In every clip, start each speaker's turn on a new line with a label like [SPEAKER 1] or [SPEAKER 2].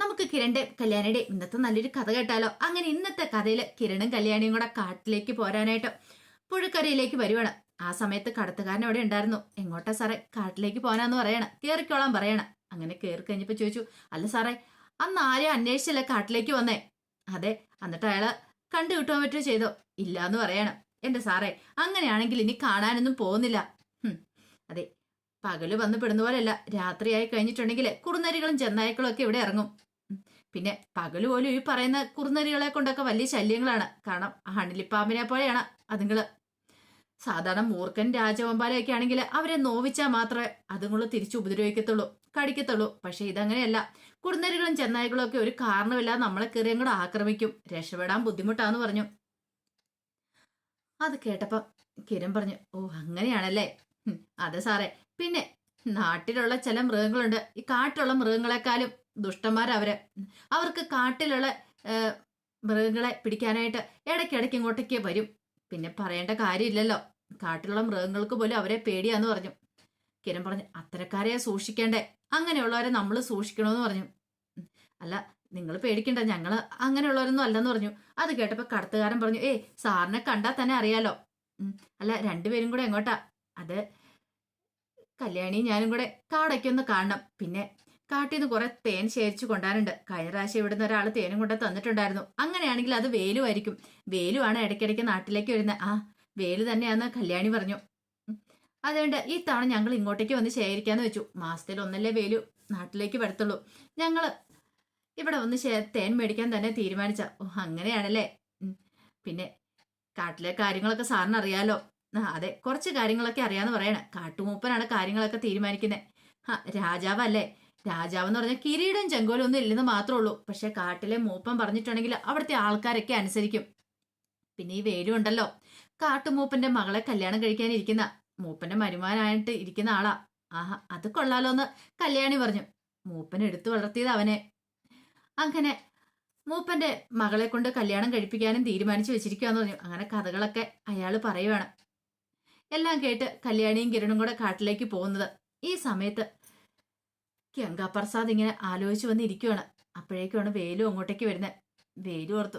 [SPEAKER 1] നമുക്ക് കിരണിന്റെ കല്യാണിയുടെ ഇന്നത്തെ നല്ലൊരു കഥ കേട്ടാലോ? അങ്ങനെ ഇന്നത്തെ കഥയിൽ കിരണും കല്യാണിയും കൂടെ കാട്ടിലേക്ക് പോരാനായിട്ട് പുഴക്കരയിലേക്ക് വരുവാണ്. ആ സമയത്ത് കടത്തുകാരൻ അവിടെ ഉണ്ടായിരുന്നു. എങ്ങോട്ടാ സാറേ കാട്ടിലേക്ക് പോകാനാന്ന് പറയണ. കയറിക്കോളാൻ പറയണ. അങ്ങനെ കയറി കഴിഞ്ഞപ്പോ ചോദിച്ചു അല്ല സാറേ അന്ന് ആരെയും അന്വേഷിച്ചല്ലേ കാട്ടിലേക്ക് വന്നേ? അതെ എന്നിട്ട് അയാൾ കണ്ടു കിട്ടുവാൻ പറ്റുമോ ചെയ്തോ. ഇല്ല എന്ന് പറയണം. എന്റെ സാറേ അങ്ങനെയാണെങ്കിൽ ഇനി കാണാനൊന്നും പോകുന്നില്ല. അതെ പകൽ വന്ന് പെടുന്ന പോലെയല്ല. രാത്രിയായി കഴിഞ്ഞിട്ടുണ്ടെങ്കിൽ കുറുനരികളും ചെന്നായ്ക്കളും ഒക്കെ ഇവിടെ ഇറങ്ങും. പിന്നെ പകൽ പോലും ഈ പറയുന്ന കുറുനരികളെ കൊണ്ടൊക്കെ വലിയ ശല്യങ്ങളാണ്. കാരണം ഹണിലിപ്പാമ്പിനെ പോലെയാണ് അതുങ്ങൾ. സാധാരണ മൂർഖൻ രാജവമ്പാലയൊക്കെ ആണെങ്കിൽ അവരെ നോവിച്ചാൽ മാത്രമേ അതുങ്ങൾ തിരിച്ചു ഉപദ്രവിക്കത്തുള്ളൂ കടിക്കത്തുള്ളൂ. പക്ഷെ ഇതങ്ങനെയല്ല. കുറുനരികളും ചെന്നായ്ക്കളും ഒക്കെ ഒരു കാരണമില്ലാതെ നമ്മളെ കയറിയും കൂടെ ആക്രമിക്കും. രക്ഷപ്പെടാൻ ബുദ്ധിമുട്ടാന്ന് പറഞ്ഞു. അത് കേട്ടപ്പോ കിരൺ പറഞ്ഞു ഓ അങ്ങനെയാണല്ലേ? അതെ സാറേ. പിന്നെ നാട്ടിലുള്ള ചില മൃഗങ്ങളുണ്ട്. ഈ കാട്ടിലുള്ള മൃഗങ്ങളെക്കാളും ദുഷ്ടന്മാരവര് അവർക്ക് കാട്ടിലുള്ള മൃഗങ്ങളെ പിടിക്കാനായിട്ട് ഇടയ്ക്കിടയ്ക്ക് ഇങ്ങോട്ടേക്ക് വരും. പിന്നെ പറയേണ്ട കാര്യമില്ലല്ലോ. കാട്ടിലുള്ള മൃഗങ്ങൾക്ക് പോലും അവരെ പേടിയാന്ന് പറഞ്ഞു. കിരൺ പറഞ്ഞു അത്തരക്കാരെ സൂക്ഷിക്കേണ്ടേ? അങ്ങനെയുള്ളവരെ നമ്മൾ സൂക്ഷിക്കണമെന്ന് പറഞ്ഞു. അല്ല നിങ്ങൾ പേടിക്കണ്ട ഞങ്ങൾ അങ്ങനെയുള്ളവരൊന്നും അല്ലെന്ന് പറഞ്ഞു. അത് കേട്ടപ്പോൾ കടത്തുകാരൻ പറഞ്ഞു ഏയ് സാറിനെ കണ്ടാൽ തന്നെ അറിയാലോ. അല്ല രണ്ടുപേരും കൂടെ എങ്ങോട്ടാ? അത് കല്യാണി ഞാനും കൂടെ കാടൊക്കെ ഒന്ന് കാണണം. പിന്നെ കാട്ടിൽ കുറെ തേൻ ശേഖരിച്ചു കൊണ്ടാറുണ്ട് കഴിഞ്ഞ പ്രാവശ്യം ഇവിടുന്ന് ഒരാൾ തേനും കൊണ്ട് തന്നിട്ടുണ്ടായിരുന്നു. അങ്ങനെയാണെങ്കിൽ അത് വേലുമായിരിക്കും വേലുവാണ് ഇടയ്ക്കിടയ്ക്ക് നാട്ടിലേക്ക് വരുന്നത് ആ വേലു തന്നെയാന്ന് കല്യാണി പറഞ്ഞു. അതുകൊണ്ട് ഈ തവണ ഞങ്ങൾ ഇങ്ങോട്ടേക്ക് വന്ന് ശേഖരിക്കാന്ന് വെച്ചു. മാസത്തിൽ ഒന്നല്ലേ വേലു നാട്ടിലേക്ക് വരത്തുള്ളൂ. ഞങ്ങൾ ഇവിടെ വന്ന് തേൻ മേടിക്കാൻ തന്നെ തീരുമാനിച്ച. ഓ അങ്ങനെയാണല്ലേ? പിന്നെ കാട്ടിലെ കാര്യങ്ങളൊക്കെ സാറിന് അറിയാലോ. അതെ കുറച്ച് കാര്യങ്ങളൊക്കെ അറിയാന്ന് പറയണേ. കാട്ടുമൂപ്പനാണ് കാര്യങ്ങളൊക്കെ തീരുമാനിക്കുന്നത് രാജാവല്ലേ? രാജാവ് എന്ന് പറഞ്ഞാൽ കിരീടം ചെങ്കോലും ഒന്നും ഇല്ലെന്ന് മാത്രമേ ഉള്ളൂ. പക്ഷെ കാട്ടിലെ മൂപ്പൻ പറഞ്ഞിട്ടുണ്ടെങ്കിൽ അവിടുത്തെ ആൾക്കാരൊക്കെ അനുസരിക്കും. പിന്നെ ഈ വേലു ഉണ്ടല്ലോ. കാട്ടുമൂപ്പന്റെ മകളെ കല്യാണം കഴിക്കാനിരിക്കുന്ന മൂപ്പന്റെ മരുമാനായിട്ട് ഇരിക്കുന്ന ആളാ. ആഹാ അത് കൊള്ളാലോ എന്ന് കല്യാണി പറഞ്ഞു. മൂപ്പൻ എടുത്തു വളർത്തിയത് അവനെ. അങ്ങനെ മൂപ്പന്റെ മകളെ കൊണ്ട് കല്യാണം കഴിപ്പിക്കാനും തീരുമാനിച്ചു വെച്ചിരിക്കുകയെന്ന് പറഞ്ഞു. അങ്ങനെ കഥകളൊക്കെ അയാൾ പറയുവാണ്. എല്ലാം കേട്ട് കല്യാണിയും കിരണും കൂടെ കാട്ടിലേക്ക് പോകുന്നത്. ഈ സമയത്ത് ഗംഗാപ്രസാദ് ഇങ്ങനെ ആലോചിച്ചു വന്നിരിക്കുവാണ്. അപ്പോഴേക്കാണ് വേലു അങ്ങോട്ടേക്ക് വരുന്നത് വേലു ഓർത്തു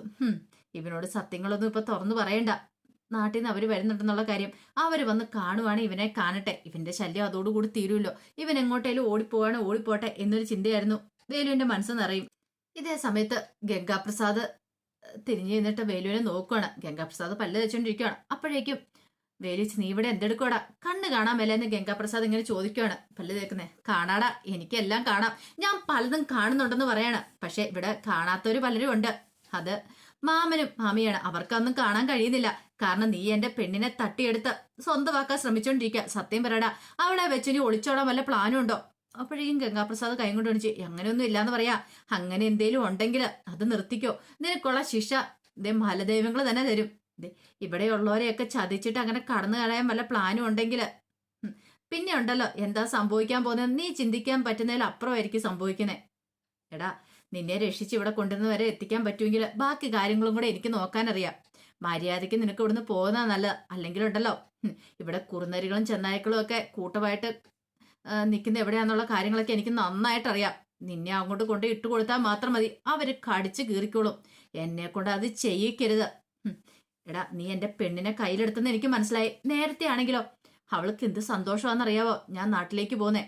[SPEAKER 1] ഇവനോട് സത്യങ്ങളൊന്നും ഇപ്പൊ തുറന്നു പറയണ്ട. നാട്ടിൽ നിന്ന് അവർ വരുന്നുണ്ടെന്നുള്ള കാര്യം അവർ വന്ന് കാണുവാണ് ഇവനെ കാണട്ടെ. ഇവന്റെ ശല്യം അതോടുകൂടി തീരുമല്ലോ. ഇവൻ എങ്ങോട്ടേലും ഓടിപ്പോവാണ് ഓടിപ്പോട്ടെ എന്നൊരു ചിന്തയായിരുന്നു. വേലുവിന്റെ മനസ്സ് നിറയും. ഇതേ സമയത്ത് ഗംഗാപ്രസാദ് തിരിഞ്ഞു നിന്നിട്ട് വേലുവിനെ നോക്കുവാണ്. ഗംഗാപ്രസാദ് പല്ല് വെച്ചോണ്ടിരിക്കുവാണ് അപ്പോഴേക്കും വേലു ചോദിച്ചു, നീ ഇവിടെ എന്തെടുക്കോടാ കണ്ണ് കാണാൻ മേലെന്ന് ഗംഗാപ്രസാദ് ഇങ്ങനെ ചോദിക്കുവാണ്. പല്ല് തേക്കുന്നേ. കാണാടാ. എനിക്കെല്ലാം കാണാം. ഞാൻ പലതും കാണുന്നുണ്ടെന്ന് പറയാണ്. പക്ഷെ ഇവിടെ കാണാത്തവര് പലരും ഉണ്ട്. അത് മാമനും മാമിയാണ്. അവർക്കൊന്നും കാണാൻ കഴിയുന്നില്ല. കാരണം നീ എന്റെ പെണ്ണിനെ തട്ടിയെടുത്ത് സ്വന്തമാക്കാൻ ശ്രമിച്ചോണ്ടിരിക്കുക സത്യം പറയടാ. അവളെ വെച്ച് നീ ഒളിച്ചോടാൻ വല്ല പ്ലാനും ഉണ്ടോ? അപ്പോഴേക്കും ഗംഗാപ്രസാദ് കൈ കൊണ്ട് ഒണിച്ച് അങ്ങനെയൊന്നും ഇല്ലാന്ന് പറയാ. അങ്ങനെ എന്തേലും ഉണ്ടെങ്കിൽ അത് നിർത്തിക്കോ. നിനക്കുള്ള ശിക്ഷ ഇതേ മലദൈവങ്ങൾ തന്നെ തരും. ഇവിടെയുള്ളവരെയൊക്കെ ചതിച്ചിട്ട് അങ്ങനെ കടന്നു കളയാൻ വല്ല പ്ലാനും ഉണ്ടെങ്കിൽ പിന്നെ ഉണ്ടല്ലോ എന്താ സംഭവിക്കാൻ പോകുന്നത് നീ ചിന്തിക്കാൻ പറ്റുന്നതിൽ അപ്പുറമായിരിക്കും സംഭവിക്കുന്നത് എടാ നിന്നെ രക്ഷിച്ച് ഇവിടെ കൊണ്ടുവന്ന് വരെ എത്തിക്കാൻ പറ്റുമെങ്കിൽ ബാക്കി കാര്യങ്ങളും കൂടെ എനിക്ക് നോക്കാനറിയാം. മര്യാദയ്ക്ക് നിനക്ക് ഇവിടുന്ന് പോകുന്ന നല്ലത്. അല്ലെങ്കിൽ ഉണ്ടല്ലോ ഇവിടെ കുറുനരികളും ചെന്നായ്ക്കളും ഒക്കെ കൂട്ടമായിട്ട് നിൽക്കുന്ന എവിടെയാണെന്നുള്ള കാര്യങ്ങളൊക്കെ എനിക്ക് നന്നായിട്ടറിയാം. നിന്നെ അങ്ങോട്ട് കൊണ്ട് ഇട്ട് കൊടുത്താൽ മാത്രം മതി. അവർ കടിച്ച് കീറിക്കോളും. എന്നെ കൊണ്ട് അത് ചെയ്യിക്കരുത്. എടാ നീ എന്റെ പെണ്ണിനെ കയ്യിലെടുത്തെന്ന് എനിക്ക് മനസ്സിലായി. നേരത്തെ ആണെങ്കിലോ? അവൾക്ക് എന്ത് സന്തോഷമാണെന്നറിയാവോ? ഞാൻ നാട്ടിലേക്ക് പോന്നേ.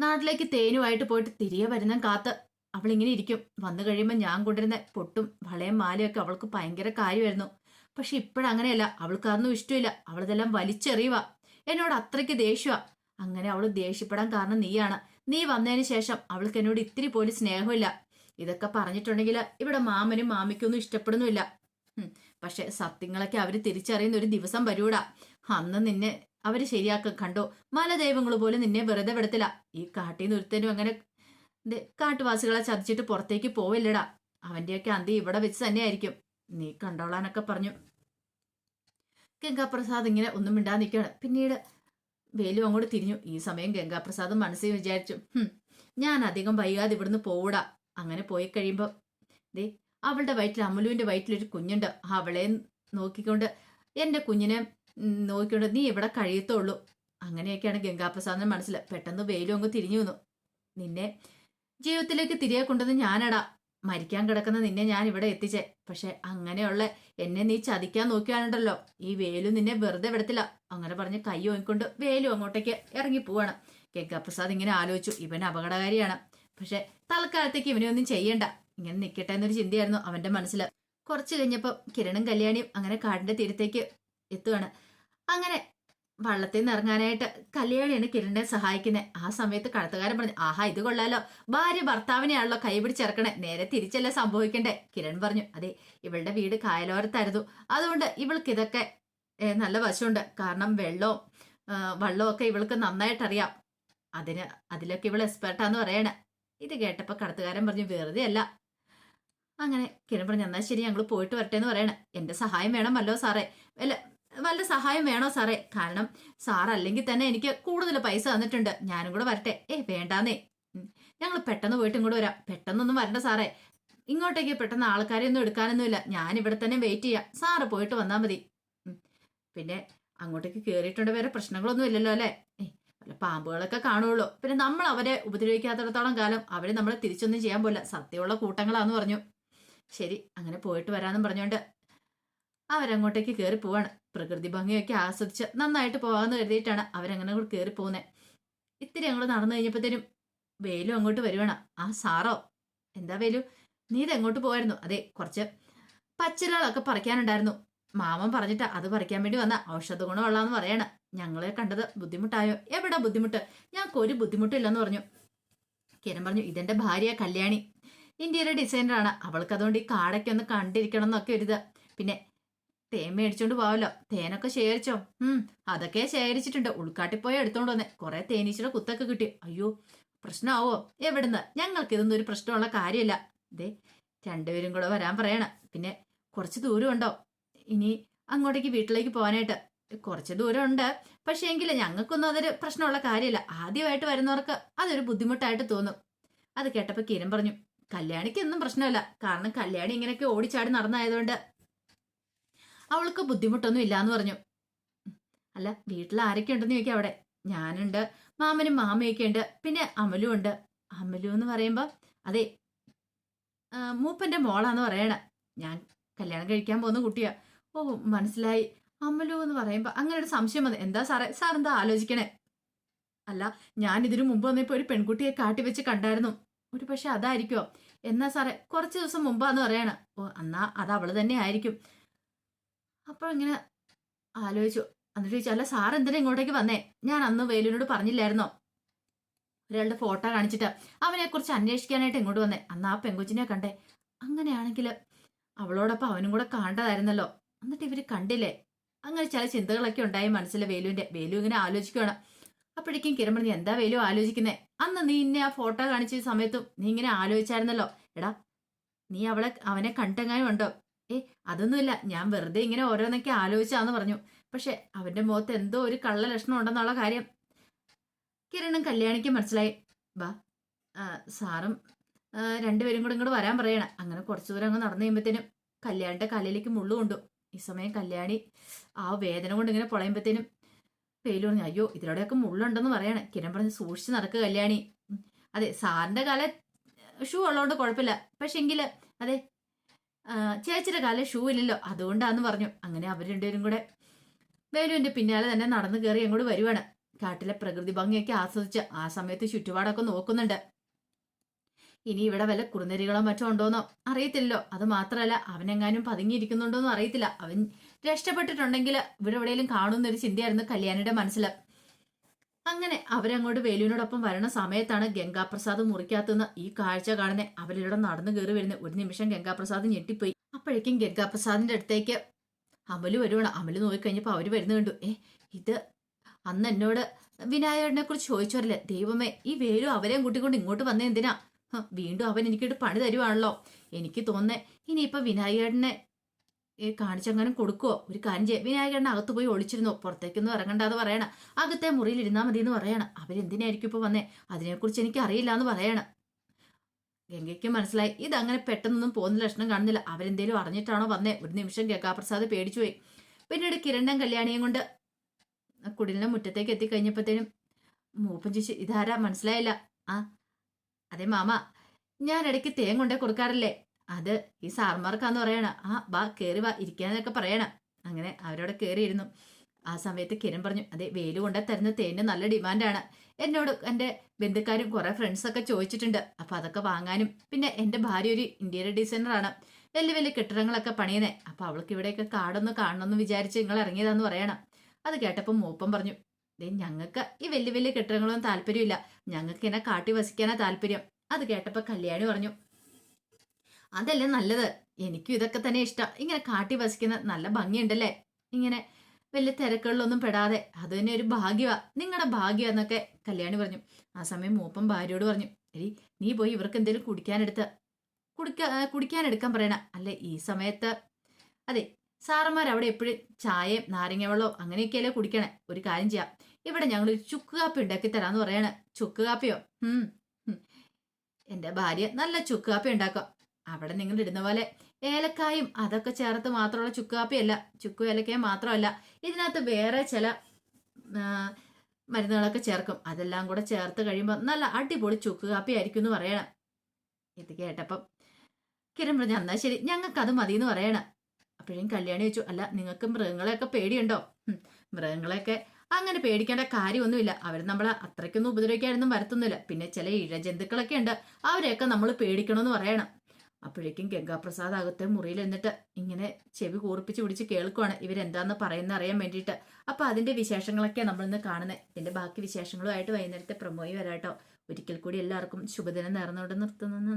[SPEAKER 1] നാട്ടിലേക്ക് തേനുമായിട്ട് പോയിട്ട് തിരികെ വരുന്ന കാത്ത് അവൾ ഇങ്ങനെ ഇരിക്കും. വന്നു കഴിയുമ്പോൾ ഞാൻ കൊണ്ടിരുന്ന പൊട്ടും വളയും മാലയും ഒക്കെ അവൾക്ക് ഭയങ്കര കാര്യമായിരുന്നു. പക്ഷെ ഇപ്പോഴങ്ങനെയല്ല. അവൾക്ക് അതൊന്നും ഇഷ്ടമില്ല. അവളിതെല്ലാം വലിച്ചെറിയുക എന്നോട് അത്രയ്ക്ക് ദേഷ്യമാ അങ്ങനെ അവൾ ദേഷ്യപ്പെടാൻ കാരണം നീയാണ്. നീ വന്നതിന് ശേഷം അവൾക്ക് എന്നോട് ഇത്തിരി പോലും സ്നേഹമില്ല. ഇതൊക്കെ പറഞ്ഞിട്ടുണ്ടെങ്കിൽ ഇവിടെ മാമനും മാമിക്കൊന്നും ഇഷ്ടപ്പെടുന്നുമില്ല. പക്ഷെ സത്യങ്ങളൊക്കെ അവർ തിരിച്ചറിയുന്ന ഒരു ദിവസം വരൂടാ. അന്ന് നിന്നെ അവർ ശരിയാക്കും കണ്ടോ? മലദൈവങ്ങൾ പോലും നിന്നെ വെറുതെ വിടത്തില്ല. ഈ കാട്ടിൽ നിന്ന് ഒരുത്തനും അങ്ങനെ കാട്ടുവാസികളെ ചതിച്ചിട്ട് പുറത്തേക്ക് പോവില്ലടാ. അവന്റെയൊക്കെ അന്തി ഇവിടെ വെച്ച് തന്നെയായിരിക്കും. നീ കണ്ടോളാനൊക്കെ പറഞ്ഞു. ഗംഗാപ്രസാദ് ഇങ്ങനെ ഒന്നും മിണ്ടാതെ നിൽക്കുകയാണ്. പിന്നീട് വേലു അങ്ങോട്ട് തിരിഞ്ഞു. ഈ സമയം ഗംഗാപ്രസാദ് മനസ്സിൽ വിചാരിച്ചു "ഹും, ഞാൻ അധികം വൈകാതെ ഇവിടുന്ന് പോവൂടാ. അങ്ങനെ പോയി കഴിയുമ്പോൾ ദേ അവളുടെ വയറ്റിൽ അമലുവിന്റെ വയറ്റിലൊരു കുഞ്ഞുണ്ട്. അവളെ നോക്കിക്കൊണ്ട് എന്റെ കുഞ്ഞിനെ നോക്കിക്കൊണ്ട് നീ ഇവിടെ കഴിയത്തുള്ളൂ. അങ്ങനെയൊക്കെയാണ് ഗംഗാപ്രസാദൻ മനസ്സിൽ പെട്ടെന്ന് വെയിലും അങ്ങ് തിരിഞ്ഞു വന്നു. നിന്നെ ജീവിതത്തിലേക്ക് തിരികെ കൊണ്ടുവന്ന് ഞാനടാ. മരിക്കാൻ കിടക്കുന്ന നിന്നെ ഞാൻ ഇവിടെ എത്തിച്ചേ. പക്ഷെ അങ്ങനെയുള്ള എന്നെ നീ ചതിക്കാൻ നോക്കിയാണുണ്ടല്ലോ ഈ വേലു നിന്നെ വെറുതെ വിടത്തില്ല. അങ്ങനെ പറഞ്ഞ് കൈ ഓങ്ങിക്കൊണ്ട് വേലു അങ്ങോട്ടേക്ക് ഇറങ്ങി പോവാണ്. ഗംഗാപ്രസാദ് ഇങ്ങനെ ആലോചിച്ചു. ഇവൻ അപകടകാരിയാണ്. പക്ഷെ തൽക്കാലത്തേക്ക് ഇവനെ ഒന്നും ചെയ്യണ്ട. ഇങ്ങനെ നിൽക്കട്ടെ എന്നൊരു ചിന്തയായിരുന്നു അവന്റെ മനസ്സിൽ. കുറച്ച് കഴിഞ്ഞപ്പോൾ കിരണും കല്യാണിയും അങ്ങനെ കാടിന്റെ തീരത്തേക്ക് എത്തുകയാണ് അങ്ങനെ വള്ളത്തിൽ നിന്ന് ഇറങ്ങാനായിട്ട് കല്യാണിയാണ് കിരണിനെ സഹായിക്കുന്നത് ആ സമയത്ത് കടത്തുകാരൻ പറഞ്ഞു ആഹാ ഇത് കൊള്ളാലോ. ഭാര്യ ഭർത്താവിനെയാണല്ലോ കൈ പിടിച്ചിറക്കണേ നേരെ തിരിച്ചല്ല സംഭവിക്കണ്ടേ? കിരൺ പറഞ്ഞു അതെ ഇവളുടെ വീട് കായലോരത്തായിരുന്നു. അതുകൊണ്ട് ഇവൾക്ക് ഇതൊക്കെ നല്ല വശമുണ്ട്. കാരണം വെള്ളവും വള്ളവും ഒക്കെ ഇവൾക്ക് നന്നായിട്ട് അറിയാം അതിന് അതിലൊക്കെ ഇവൾ എക്സ്പെർട്ടാന്ന് പറയണേ. ഇത് കേട്ടപ്പോൾ കടത്തുകാരൻ പറഞ്ഞു വെറുതെ അല്ല അങ്ങനെ കിരൺ പറഞ്ഞു എന്നാൽ ശരി ഞങ്ങൾ പോയിട്ട് വരട്ടെ എന്ന് പറയണേ. എന്റെ സഹായം വേണമല്ലോ സാറേ. അല്ല വല്ല സഹായം വേണോ സാറേ? കാരണം സാർ അല്ലെങ്കിൽ തന്നെ എനിക്ക് കൂടുതൽ പൈസ തന്നിട്ടുണ്ട്. ഞാനും കൂടെ വരട്ടെ. ഏ വേണ്ടാന്നേ. ഞങ്ങൾ പെട്ടെന്ന് പോയിട്ട് ഇങ്ങോട്ട് വരാം. പെട്ടെന്നൊന്നും വരണ്ട സാറേ. ഇങ്ങോട്ടേക്ക് പെട്ടെന്ന് ആൾക്കാരെ ഒന്നും എടുക്കാനൊന്നുമില്ല. ഞാൻ ഇവിടെ തന്നെ വെയിറ്റ് ചെയ്യാം. സാറ് പോയിട്ട് വന്നാൽ മതി. പിന്നെ അങ്ങോട്ടേക്ക് കയറിയിട്ടുണ്ട് വേറെ പ്രശ്നങ്ങളൊന്നും ഇല്ലല്ലോ അല്ലേ? ഏ വല്ല പാമ്പുകളൊക്കെ കാണുള്ളൂ പിന്നെ നമ്മൾ അവരെ ഉപദ്രവിക്കാത്തിടത്തോളം കാലം അവരെ നമ്മളെ തിരിച്ചൊന്നും ചെയ്യാൻ പോല സത്യമുള്ള കൂട്ടങ്ങളാന്ന് പറഞ്ഞു. ശരി അങ്ങനെ പോയിട്ട് വരാമെന്നും പറഞ്ഞുകൊണ്ട് അവരങ്ങോട്ടേക്ക് കയറി പോവാണ്. പ്രകൃതി ഭംഗിയൊക്കെ ആസ്വദിച്ച് നന്നായിട്ട് പോകാമെന്ന് കരുതിയിട്ടാണ് അവരങ്ങനെ കൂടെ കയറി പോകുന്നത് ഇത്തിരി അങ്ങോട്ട് നടന്നു കഴിഞ്ഞപ്പോഴത്തേനും വേലു അങ്ങോട്ട് വരുവാണ്. ആ സാറോ എന്താ വേലു? നീ ഇതെങ്ങോട്ട് പോകായിരുന്നു അതെ കുറച്ച് പച്ചിലകളൊക്കെ പറിക്കാനുണ്ടായിരുന്നു. മാമൻ പറഞ്ഞിട്ട് അത് പറിക്കാൻ വേണ്ടി വന്ന. ഔഷധ ഗുണമുള്ളതെന്ന് പറയാണ്. ഞങ്ങളെ കണ്ടത് ബുദ്ധിമുട്ടായോ? എവിടെ ബുദ്ധിമുട്ട്? ഞങ്ങൾക്ക് ഒരു ബുദ്ധിമുട്ടില്ലെന്ന് പറഞ്ഞു. കിരൺ പറഞ്ഞു ഇതെന്റെ ഭാര്യ കല്യാണി. ഇന്ത്യയുടെ ഡിസൈനറാണ്. അവൾക്ക് അതുകൊണ്ട് ഈ കാടൊക്കെ ഒന്ന് കണ്ടിരിക്കണം എന്നൊക്കെ ഒരിത്. പിന്നെ തേൻ മേടിച്ചോണ്ട് പോവല്ലോ തേനൊക്കെ ശേഖരിച്ചോ? ഉം അതൊക്കെ ശേഖരിച്ചിട്ടുണ്ട്. ഉൾക്കാട്ടിൽ പോയി എടുത്തോണ്ട് വന്നേ. കുറെ തേനീച്ചയുടെ കുത്തൊക്കെ കിട്ടി. അയ്യോ പ്രശ്നമാവോ എവിടുന്ന്? ഞങ്ങൾക്ക് ഇതൊന്നും ഒരു പ്രശ്നമുള്ള കാര്യമല്ല ദേ രണ്ടുപേരും കൂടെ വരാൻ പറയണം. പിന്നെ കുറച്ച് ദൂരം ഉണ്ടോ ഇനി അങ്ങോട്ടേക്ക് വീട്ടിലേക്ക് പോകാനായിട്ട് കുറച്ച് ദൂരം ഉണ്ട് പക്ഷേ എങ്കിൽ ഞങ്ങൾക്കൊന്നും അതൊരു പ്രശ്നമുള്ള കാര്യമല്ല ആദ്യമായിട്ട് വരുന്നവർക്ക് അതൊരു ബുദ്ധിമുട്ടായിട്ട് തോന്നും. അത് കേട്ടപ്പോൾ കിരൺ പറഞ്ഞു കല്യാണിക്കൊന്നും പ്രശ്നമില്ല. കാരണം കല്യാണി ഇങ്ങനെയൊക്കെ ഓടിച്ചാടി നടന്നായതുകൊണ്ട് അവൾക്ക് ബുദ്ധിമുട്ടൊന്നും ഇല്ലാന്ന് പറഞ്ഞു. അല്ല വീട്ടിൽ ആരൊക്കെ ഉണ്ടെന്ന് ചോദിക്കാം അവിടെ. ഞാനുണ്ട് മാമനും മാമയൊക്കെ ഉണ്ട് പിന്നെ അമലും ഉണ്ട്. അമലു എന്ന് പറയുമ്പോൾ അതെ മൂപ്പന്റെ മോളാന്ന് പറയണ. ഞാൻ കല്യാണം കഴിക്കാൻ പോകുന്ന കുട്ടിയാ. ഓ മനസ്സിലായി. അമലു എന്ന് പറയുമ്പോൾ അങ്ങനെ ഒരു സംശയം വന്നു. എന്താ സാറേ? സാർ എന്താ ആലോചിക്കണേ? അല്ല ഞാൻ ഇതിനു മുമ്പ് വന്നപ്പോൾ ഒരു പെൺകുട്ടിയെ കാട്ടിവെച്ച് കണ്ടായിരുന്നു. ഒരു പക്ഷെ അതായിരിക്കുമോ എന്നാ സാറേ കുറച്ച് ദിവസം മുമ്പാന്ന് പറയണ. ഓ എന്നാ അത് അവൾ തന്നെ ആയിരിക്കും. അപ്പോൾ ഇങ്ങനെ ആലോചിച്ചു. എന്നിട്ട് ചോദിച്ചു അല്ല സാർ എന്തിനാ ഇങ്ങോട്ടേക്ക് വന്നേ? ഞാൻ അന്ന് വേലുവിനോട് പറഞ്ഞില്ലായിരുന്നോ? ഒരാളുടെ ഫോട്ടോ കാണിച്ചിട്ട് അവനെ കുറിച്ച് അന്വേഷിക്കാനായിട്ട് ഇങ്ങോട്ട് വന്നേ. അന്ന് ആ പെങ്കുച്ചിനെ കണ്ടേ. അങ്ങനെയാണെങ്കിൽ അവളോടൊപ്പം അവനും കൂടെ കാണേണ്ടതായിരുന്നല്ലോ. എന്നിട്ട് ഇവർ കണ്ടില്ലേ? അങ്ങനെ ചില ചിന്തകളൊക്കെ ഉണ്ടായി മനസ്സിലെ വേലുവിന്റെ. വേലു ഇങ്ങനെ ആലോചിക്കുകയാണ് അപ്പോഴേക്കും കിരമൺ നീ എന്താ വേലും ആലോചിക്കുന്നേ? അന്ന് നീ ഇന്നെ ആ ഫോട്ടോ കാണിച്ച സമയത്തും നീ ഇങ്ങനെ ആലോചിച്ചായിരുന്നല്ലോ. എടാ നീ അവളെ അവനെ കണ്ടെങ്ങാനും ഉണ്ടോ? ഏ അതൊന്നുമില്ല. ഞാൻ വെറുതെ ഇങ്ങനെ ഓരോന്നൊക്കെ ആലോചിച്ചാന്ന് പറഞ്ഞു. പക്ഷെ അവന്റെ മുഖത്ത് എന്തോ ഒരു കള്ള ലക്ഷണം ഉണ്ടെന്നുള്ള കാര്യം. കിരണും കല്യാണിക്ക് മനസ്സിലായി. ബാ സാറും രണ്ടുപേരും കൂടെ ഇങ്ങോട്ട് വരാൻ പറയണം. അങ്ങനെ കുറച്ചു ദൂരം അങ്ങ് നടന്നു കഴിയുമ്പോഴത്തേനും കല്യാണിന്റെ കലയിലേക്ക് മുള്ളു കൊണ്ടു. ഈ സമയം കല്യാണി ആ വേദന കൊണ്ട് ഇങ്ങനെ പൊളയുമ്പോഴത്തേനും പേര് പറഞ്ഞു അയ്യോ ഇതിലൂടെയൊക്കെ മുള്ളുണ്ടെന്ന് പറയണേ. കിരൺ പറഞ്ഞ് സൂക്ഷിച്ച് നടക്കുക കല്യാണി. അതെ സാറിന്റെ കാല ഷൂ ഉള്ളതുകൊണ്ട് കുഴപ്പമില്ല. പക്ഷെ എങ്കിൽ അതെ ചേച്ചിയുടെ കാലം ഷൂ ഇല്ലല്ലോ അതുകൊണ്ടാന്ന് പറഞ്ഞു. അങ്ങനെ അവർ രണ്ടുപേരും കൂടെ വേലുവിന്റെ പിന്നാലെ തന്നെ നടന്നു കയറി അങ്ങോട്ട് വരുവാണ്. കാട്ടിലെ പ്രകൃതി ഭംഗിയൊക്കെ ആസ്വദിച്ച് ആ സമയത്ത് ചുറ്റുപാടൊക്കെ നോക്കുന്നുണ്ട്. ഇനി ഇവിടെ വല്ല കുറുനരികളോ മറ്റോ ഉണ്ടോന്നോ അറിയത്തില്ലല്ലോ. അത് മാത്രമല്ല അവനെങ്ങാനും പതുങ്ങിയിരിക്കുന്നുണ്ടോന്നും അറിയത്തില്ല. അവൻ രക്ഷപ്പെട്ടിട്ടുണ്ടെങ്കിൽ ഇവിടെ എവിടെയെങ്കിലും കാണുന്നൊരു ചിന്തയായിരുന്നു കല്യാണിയുടെ മനസ്സിൽ. അങ്ങനെ അവരങ്ങോട്ട് വേലുവിനോടൊപ്പം വരണ സമയത്താണ് ഗംഗാപ്രസാദ് മുറിക്കകത്തുനിന്ന് ഈ കാഴ്ച കാണുന്നത് അവരിവിടെ നടന്നു കയറി വരുന്ന. ഒരു നിമിഷം ഗംഗാപ്രസാദ് ഞെട്ടിപ്പോയി. അപ്പോഴേക്കും ഗംഗാപ്രസാദിന്റെ അടുത്തേക്ക് അമൽ വരുവാണ്. അമൽ നോക്കിക്കഴിഞ്ഞപ്പോൾ അവർ വരുന്ന കണ്ടു. ഏ ഇത് അന്ന് എന്നോട് വിനായകനെ കുറിച്ച് ചോദിച്ചോരല്ലേ ദൈവമേ ഈ വേലു അവരെയും കൂട്ടിക്കൊണ്ട് ഇങ്ങോട്ട് വന്നേ എന്തിനാ? വീണ്ടും അവൻ എനിക്കിട്ട് പണി തരുവാണല്ലോ. എനിക്ക് തോന്നേ ഇനിയിപ്പൊ വിനായകനെ കാണിച്ചെങ്ങാനും കൊടുക്കുവോ? ഒരു കാര്യം ചെയ്യ. വിനായകണ്ണ അകത്ത് പോയി ഒളിച്ചിരുന്നോ. പുറത്തേക്കൊന്നും ഇറങ്ങണ്ടാന്ന് പറയണം. അകത്തെ മുറിയിൽ ഇരുന്നാൽ മതി എന്ന് പറയണം. അവരെന്തിനായിരിക്കും ഇപ്പൊ വന്നേ? അതിനെക്കുറിച്ച് എനിക്ക് അറിയില്ല എന്ന് പറയണം. ഗംഗയ്ക്ക് മനസ്സിലായി. ഇതങ്ങനെ പെട്ടെന്നൊന്നും പോകുന്ന ലക്ഷണം കാണുന്നില്ല. അവരെന്തേലും അറിഞ്ഞിട്ടാണോ വന്നേ? ഒരു നിമിഷം ഗംഗാപ്രസാദ് പേടിച്ചു പോയി. പിന്നീട് കിരണ്ണൻ കല്യാണിയും കൊണ്ട് കുടിലിന്റെ മുറ്റത്തേക്ക് എത്തിക്കഴിഞ്ഞപ്പോഴത്തേനും മൂപ്പൻ ചേച്ചി ഇതാരാ? മനസ്സിലായില്ല. ആ അതെ മാമ. ഞാൻ ഇടയ്ക്ക് തേങ്ങ കൊണ്ടേ കൊടുക്കാറില്ലേ? അത് ഈ സാർമാർക്കാന്ന് പറയണ. ആ ബാ കയറി വാ ഇരിക്കാന്നൊക്കെ പറയണം. അങ്ങനെ അവരോട് കയറിയിരുന്നു ആ സമയത്ത് കിരൺ പറഞ്ഞു അതെ വേലു കൊണ്ടേ തരുന്ന തേന് നല്ല ഡിമാൻഡാണ്. എന്നോട് എന്റെ ബന്ധുക്കാരും കുറെ ഫ്രണ്ട്സൊക്കെ ചോദിച്ചിട്ടുണ്ട്. അപ്പൊ അതൊക്കെ വാങ്ങാനും. പിന്നെ എന്റെ ഭാര്യ ഒരു ഇന്റീരിയർ ഡിസൈനറാണ് വലിയ വലിയ കെട്ടിടങ്ങളൊക്കെ പണിയുന്നേ. അപ്പൊ അവൾക്ക് ഇവിടെയൊക്കെ കാടൊന്ന് കാണണമെന്ന് വിചാരിച്ച് നിങ്ങൾ ഇറങ്ങിയതാന്ന് പറയണം. അത് കേട്ടപ്പോൾ മൂപ്പം പറഞ്ഞു ദേ ഞങ്ങൾക്ക് ഈ വലിയ വലിയ കെട്ടിടങ്ങളൊന്നും താല്പര്യമില്ല. ഞങ്ങൾക്ക് എന്നെ കാട്ടി വസിക്കാനാ താല്പര്യം. അത് കേട്ടപ്പോൾ കല്യാണി പറഞ്ഞു അതല്ലേ നല്ലത്? എനിക്കും ഇതൊക്കെ തന്നെ ഇഷ്ടം. ഇങ്ങനെ കാട്ടി വസിക്കുന്ന നല്ല ഭംഗിയുണ്ടല്ലേ? ഇങ്ങനെ വലിയ തിരക്കുകളിലൊന്നും പെടാതെ. അത് തന്നെ ഒരു ഭാഗ്യമാ നിങ്ങളുടെ ഭാഗ്യം എന്നൊക്കെ കല്യാണി പറഞ്ഞു. ആ സമയം മൂപ്പൻ ഭാര്യയോട് പറഞ്ഞു എടി നീ പോയി ഇവർക്ക് എന്തെങ്കിലും കുടിക്കാനെടുത്ത്. കുടിക്ക കുടിക്കാനെടുക്കാൻ പറയണ. അല്ലെ ഈ സമയത്ത് അതെ സാറന്മാർ അവിടെ എപ്പോഴും ചായയും നാരങ്ങ വെള്ളവും അങ്ങനെയൊക്കെയല്ലേ കുടിക്കണേ. ഒരു കാര്യം ചെയ്യാം. ഇവിടെ ഞങ്ങൾ ഒരു ചുക്ക് കാപ്പി ഉണ്ടാക്കി തരാമെന്ന് പറയണേ. ചുക്ക് കാപ്പിയോ. എന്റെ ഭാര്യ നല്ല ചുക്ക് കാപ്പി ഉണ്ടാക്കുക. അവിടെ നിങ്ങൾ ഇടുന്ന പോലെ ഏലക്കായും അതൊക്കെ ചേർത്ത് മാത്രമുള്ള ചുക്കാപ്പിയല്ല. ചുക്കു ഏലക്കായും മാത്രമല്ല. ഇതിനകത്ത് വേറെ ചില മരുന്നുകളൊക്കെ ചേർക്കും. അതെല്ലാം കൂടെ ചേർത്ത് കഴിയുമ്പോൾ നല്ല അടിപൊളി ചുക്ക് കാപ്പി ആയിരിക്കും എന്ന് പറയണം. ഇത് കേട്ടപ്പം കിരൺ പറഞ്ഞു എന്നാ ശരി ഞങ്ങൾക്ക് അത് മതി എന്ന് പറയണം. അപ്പോഴും കല്യാണി വെച്ചു അല്ല നിങ്ങൾക്ക് മൃഗങ്ങളെയൊക്കെ പേടിയുണ്ടോ? മൃഗങ്ങളെയൊക്കെ അങ്ങനെ പേടിക്കേണ്ട കാര്യമൊന്നുമില്ല. അവർ നമ്മളെ അത്രയ്ക്കൊന്നും ഉപദ്രവിക്കാനൊന്നും വരത്തുന്നില്ല. പിന്നെ ചില ഇഴജന്തുക്കളൊക്കെ ഉണ്ട്. അവരെയൊക്കെ നമ്മൾ പേടിക്കണമെന്ന് പറയണം. അപ്പോഴേക്കും ഗംഗാപ്രസാദ് അകത്തെ മുറിയിൽ എന്നിട്ട് ഇങ്ങനെ ചെവി കൂർപ്പിച്ച് പിടിച്ച് കേൾക്കുവാണ്. ഇവരെന്താന്ന് പറയുന്ന അറിയാൻ വേണ്ടിയിട്ട്. അപ്പൊ അതിന്റെ വിശേഷങ്ങളൊക്കെ നമ്മളിന്ന് കാണുന്നത് ഇതിന്റെ ബാക്കി വിശേഷങ്ങളുമായിട്ട് വൈകുന്നേരത്തെ പ്രമോയി വരാട്ടോ. ഒരിക്കൽ കൂടി എല്ലാവർക്കും ശുഭദിനം നേർന്നുകൊണ്ട് നിർത്തുന്നു.